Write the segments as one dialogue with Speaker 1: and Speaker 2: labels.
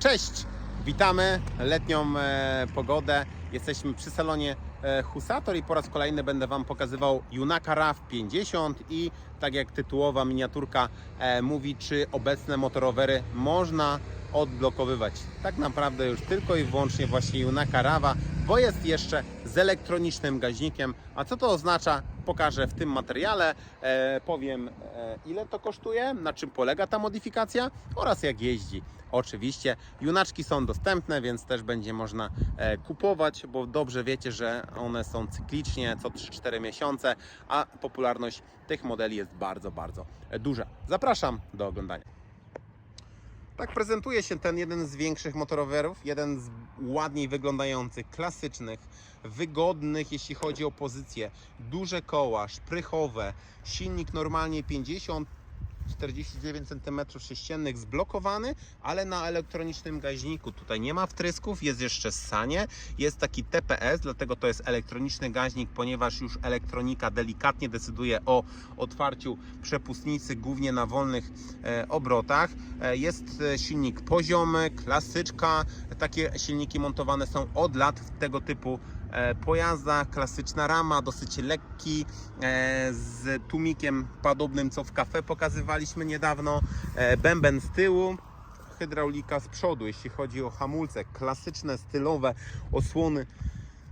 Speaker 1: Cześć! Witamy letnią e, pogodę. Jesteśmy przy salonie e, Husator i po raz kolejny będę Wam pokazywał Junaka RAV 50 i tak jak tytułowa miniaturka e, mówi, czy obecne motorowery można odblokowywać. Tak naprawdę już tylko i wyłącznie właśnie Junaka Rawa, bo jest jeszcze z elektronicznym gaźnikiem. A co to oznacza? Pokażę w tym materiale. E, powiem e, ile to kosztuje, na czym polega ta modyfikacja oraz jak jeździ. Oczywiście junaczki są dostępne, więc też będzie można e, kupować, bo dobrze wiecie, że one są cyklicznie co 3-4 miesiące, a popularność tych modeli jest bardzo, bardzo duża. Zapraszam do oglądania. Tak prezentuje się ten jeden z większych motorowerów, jeden z ładniej wyglądających, klasycznych, wygodnych, jeśli chodzi o pozycję. Duże koła, szprychowe, silnik normalnie 50 49 cm3 zblokowany, ale na elektronicznym gaźniku. Tutaj nie ma wtrysków, jest jeszcze ssanie, jest taki TPS, dlatego to jest elektroniczny gaźnik, ponieważ już elektronika delikatnie decyduje o otwarciu przepustnicy, głównie na wolnych e, obrotach. E, jest e, silnik poziomy, klasyczka. Takie silniki montowane są od lat w tego typu pojazdach. Klasyczna rama, dosyć lekki, e, z tłumikiem podobnym co w kafe pokazywaliśmy niedawno. E, Bęben z tyłu, hydraulika z przodu, jeśli chodzi o hamulce. Klasyczne, stylowe osłony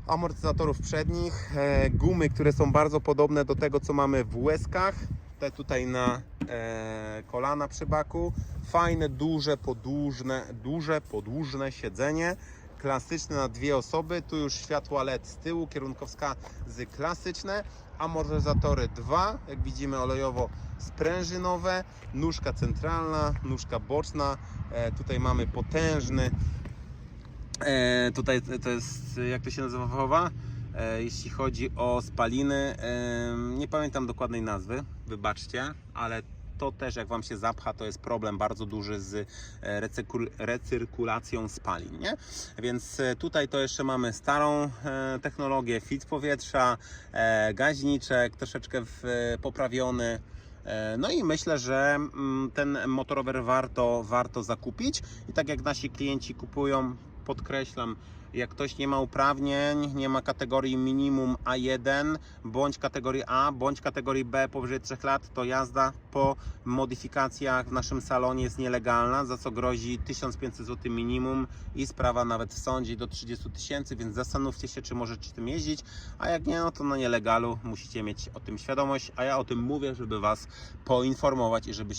Speaker 1: amortyzatorów przednich, e, gumy, które są bardzo podobne do tego, co mamy w łezkach. Te tutaj na e, kolana przy baku. Fajne, duże, podłużne, duże, podłużne siedzenie. Klasyczne na dwie osoby. Tu już światła LED z tyłu, kierunkowskazy klasyczne. Amortyzatory dwa, jak widzimy olejowo sprężynowe. Nóżka centralna, nóżka boczna. E, tutaj mamy potężny E, tutaj to jest, jak to się nazywa? E, jeśli chodzi o spaliny, e, nie pamiętam dokładnej nazwy, wybaczcie, ale to też jak Wam się zapcha, to jest problem bardzo duży z e, recyrkulacją spalin, nie? Więc e, tutaj to jeszcze mamy starą e, technologię, filtr powietrza, gaźniczek, troszeczkę poprawiony. No i myślę, że mm, ten motorower warto, warto zakupić i tak jak nasi klienci kupują, podkreślam, jak ktoś nie ma uprawnień, nie ma kategorii minimum A1, bądź kategorii A, bądź kategorii B powyżej 3 lat, to jazda po modyfikacjach w naszym salonie jest nielegalna, za co grozi 1500 zł minimum i sprawa nawet w sądzie do 30 tysięcy, więc zastanówcie się, czy możecie tym jeździć, a jak nie, no to na nielegalu musicie mieć o tym świadomość, a ja o tym mówię, żeby Was poinformować i żebyście